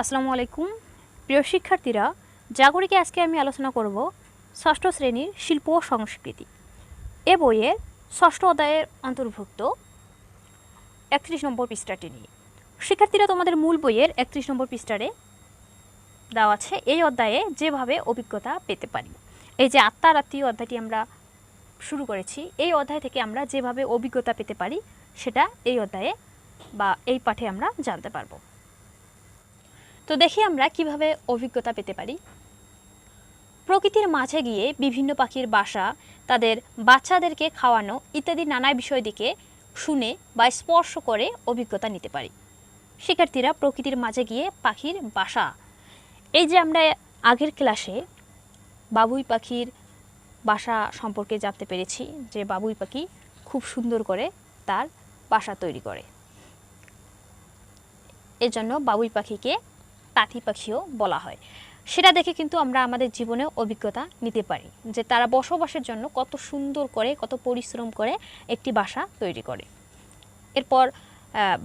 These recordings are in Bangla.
আসসালামু আলাইকুম। প্রিয় শিক্ষার্থীরা, জাগরিকে আজকে আমি আলোচনা করব ষষ্ঠ শ্রেণির শিল্প ও সংস্কৃতি। এ বইয়ের ষষ্ঠ অধ্যায়ের অন্তর্ভুক্ত একত্রিশ নম্বর পৃষ্ঠাটি নিয়ে। শিক্ষার্থীরা, তোমাদের মূল বইয়ের একত্রিশ নম্বর পৃষ্ঠারে দেওয়া আছে এই অধ্যায়ে যেভাবে অভিজ্ঞতা পেতে পারি। এই যে আত্মার আত্মীয় অধ্যায়টি আমরা শুরু করেছি, এই অধ্যায় থেকে আমরা যেভাবে অভিজ্ঞতা পেতে পারি সেটা এই অধ্যায়ে বা এই পাঠে আমরা জানতে পারব। তো দেখি আমরা কীভাবে অভিজ্ঞতা পেতে পারি। প্রকৃতির মাঝে গিয়ে বিভিন্ন পাখির বাসা, তাদের বাচ্চাদেরকে খাওয়ানো ইত্যাদি নানা বিষয় দিকে শুনে বা স্পর্শ করে অভিজ্ঞতা নিতে পারি। শিক্ষার্থীরা প্রকৃতির মাঝে গিয়ে পাখির বাসা। এই যে আমরা আগের ক্লাসে বাবুই পাখির বাসা সম্পর্কে জানতে পেরেছি যে বাবুই পাখি খুব সুন্দর করে তার বাসা তৈরি করে। এজন্য বাবুই পাখিকে পাখি পাখিও বলা হয়। সেটা দেখে কিন্তু আমরা আমাদের জীবনে অভিজ্ঞতা নিতে পারি যে তারা বসবাসের জন্য কত সুন্দর করে, কত পরিশ্রম করে একটি বাসা তৈরি করে। এরপর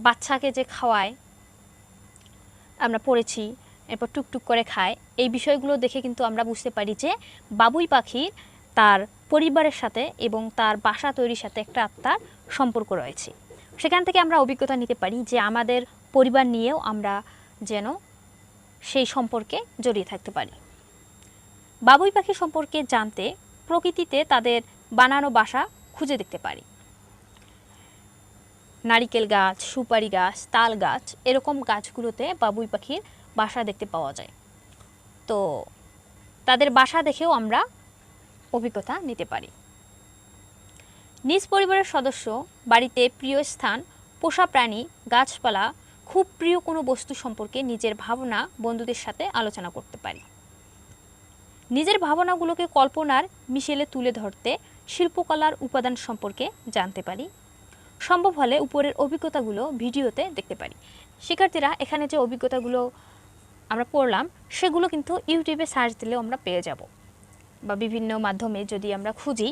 বাচ্চাকে যে খাওয়ায়, আমরা পড়েছি, এরপর টুকটুক করে খায়, এই বিষয়গুলো দেখে কিন্তু আমরা বুঝতে পারি যে বাবুই পাখির তার পরিবারের সাথে এবং তার বাসা তৈরির সাথে একটা আত্মার সম্পর্ক রয়েছে। সেখান থেকে আমরা অভিজ্ঞতা নিতে পারি যে আমাদের পরিবার নিয়েও আমরা যেন সেই সম্পর্কে জড়িয়ে থাকতে পারি। বাবুই পাখি সম্পর্কে জানতে প্রকৃতিতে তাদের বানানো বাসা খুঁজে দেখতে পারি। নারিকেল গাছ, সুপারি গাছ, তাল গাছ এরকম গাছগুলোতে বাবুই পাখির বাসা দেখতে পাওয়া যায়। তো তাদের বাসা দেখেও আমরা অভিজ্ঞতা নিতে পারি। নিজ পরিবারের সদস্য বাড়িতে প্রিয় স্থান, পোষা প্রাণী, গাছপালা খুব প্রিয় কোনো বস্তু সম্পর্কে নিজের ভাবনা বন্ধুদের সাথে আলোচনা করতে পারি। নিজের ভাবনাগুলোকে কল্পনার মিশেলে তুলে ধরতে শিল্পকলার উপাদান সম্পর্কে জানতে পারি। সম্ভব হলে উপরের অভিজ্ঞতাগুলো ভিডিওতে দেখতে পারি। শিক্ষার্থীরা এখানে যে অভিজ্ঞতাগুলো আমরা পড়লাম, সেগুলো কিন্তু ইউটিউবে সার্চ দিলেও আমরা পেয়ে যাব। বা বিভিন্ন মাধ্যমে যদি আমরা খুঁজি,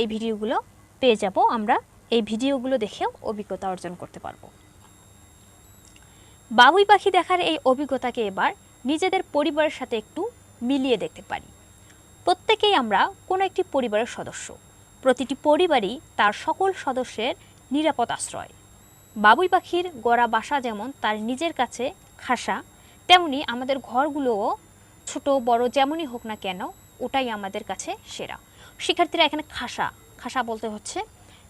এই ভিডিওগুলো পেয়ে যাব, আমরা এই ভিডিওগুলো দেখেও অভিজ্ঞতা অর্জন করতে পারব। বাবুই পাখি দেখার এই অভিজ্ঞতাকে এবার নিজেদের পরিবারের সাথে একটু মিলিয়ে দেখতে পারি। প্রত্যেকেই আমরা কোনো একটি পরিবারের সদস্য। প্রতিটি পরিবারই তার সকল সদস্যের নিরাপদ আশ্রয়। বাবুই পাখির গড়া বাসা যেমন তার নিজের কাছে খাসা, তেমনি আমাদের ঘরগুলোও ছোট, বড় যেমনই হোক না কেন, ওটাই আমাদের কাছে সেরা। শিক্ষার্থীরা এখানে খাসা খাসা বলতে হচ্ছে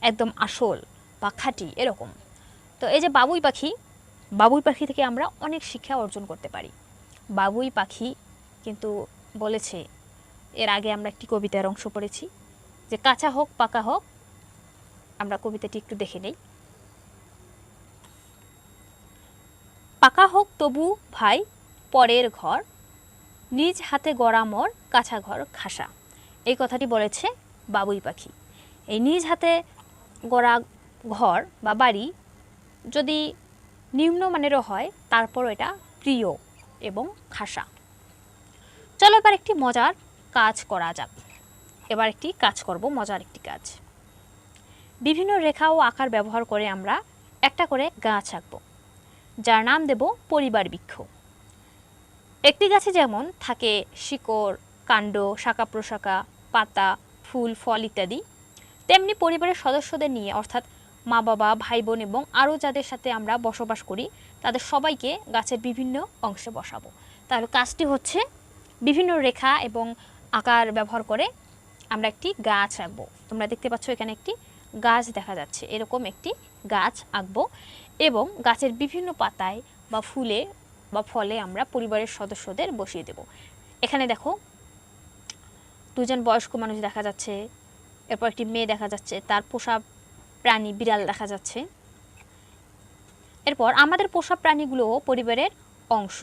একদম আসল বা খাঁটি এরকম। তো এই যে বাবুই পাখি বাবুই পাখি থেকে আমরা অনেক শিক্ষা অর্জন করতে পারি। বাবুই পাখি কিন্তু বলেছে, এর আগে আমরা একটি কবিতার অংশ পড়েছি, যে কাঁচা হোক, পাকা হোক, আমরা কবিতাটি একটু দেখে নেই। পাকা হোক তবু ভাই, পরের ঘর, নিজ হাতে গড়া মর, কাঁচা ঘর, খাসা। এই কথাটি বলেছে বাবুই পাখি। এই নিজ হাতে গড়া ঘর বা বাড়ি যদি নিম্নমানেরও হয় তারপর এটা প্রিয় এবং খাসা। চলো এবার একটি মজার কাজ করা যাক। এবার একটি কাজ করব, মজার একটি কাজ। বিভিন্ন রেখা ও আকার ব্যবহার করে আমরা একটা করে গাছ আঁকবো, যার নাম দেব পরিবার বৃক্ষ। একটি গাছে যেমন থাকে শিকড়, কাণ্ড, শাখা প্রশাখা, পাতা, ফুল, ফল ইত্যাদি, তেমনি পরিবারের সদস্যদের নিয়ে, অর্থাৎ মা বাবা ভাই বোন এবং আরও যাদের সাথে আমরা বসবাস করি, তাদের সবাইকে গাছের বিভিন্ন অংশে বসাবো। তাহলে কাজটি হচ্ছে বিভিন্ন রেখা এবং আকার ব্যবহার করে আমরা একটি গাছ আঁকবো। তোমরা দেখতে পাচ্ছ এখানে একটি গাছ দেখা যাচ্ছে। এরকম একটি গাছ আঁকবো এবং গাছের বিভিন্ন পাতায় বা ফুলে বা ফলে আমরা পরিবারের সদস্যদের বসিয়ে দেব। এখানে দেখো দুজন বয়স্ক মানুষ দেখা যাচ্ছে, এরপর একটি মেয়ে দেখা যাচ্ছে, তার পোষা প্রাণী বিড়াল দেখা যাচ্ছে। এরপর আমাদের পোষা প্রাণীগুলোও পরিবারের অংশ,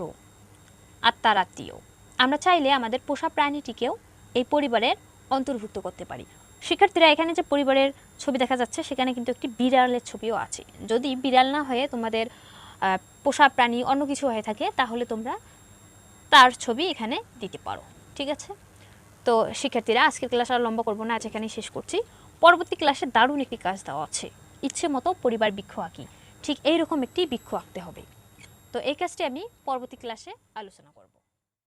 আত্মার আত্মীয়। আমরা চাইলে আমাদের পোষা প্রাণীটিকেও এই পরিবারের অন্তর্ভুক্ত করতে পারি। শিক্ষার্থীরা, এখানে যে পরিবারের ছবি দেখা যাচ্ছে, সেখানে কিন্তু একটি বিড়ালের ছবিও আছে। যদি বিড়াল না হয়ে তোমাদের পোষা প্রাণী অন্য কিছু হয়ে থাকে, তাহলে তোমরা তার ছবি এখানে দিতে পারো। ঠিক আছে? তো, শিক্ষার্থীরা, আজকের ক্লাস আর লম্বা করব না, আজ এখানেই শেষ করছি। পরবর্তী ক্লাসে দারুণ একটি কাজ দেওয়া আছে। ইচ্ছে মতো পরিবার বৃক্ষ আঁকি। ঠিক এইরকম একটি বৃক্ষ আঁকতে হবে। তো এই কাজটি আমি পরবর্তী ক্লাসে আলোচনা করব।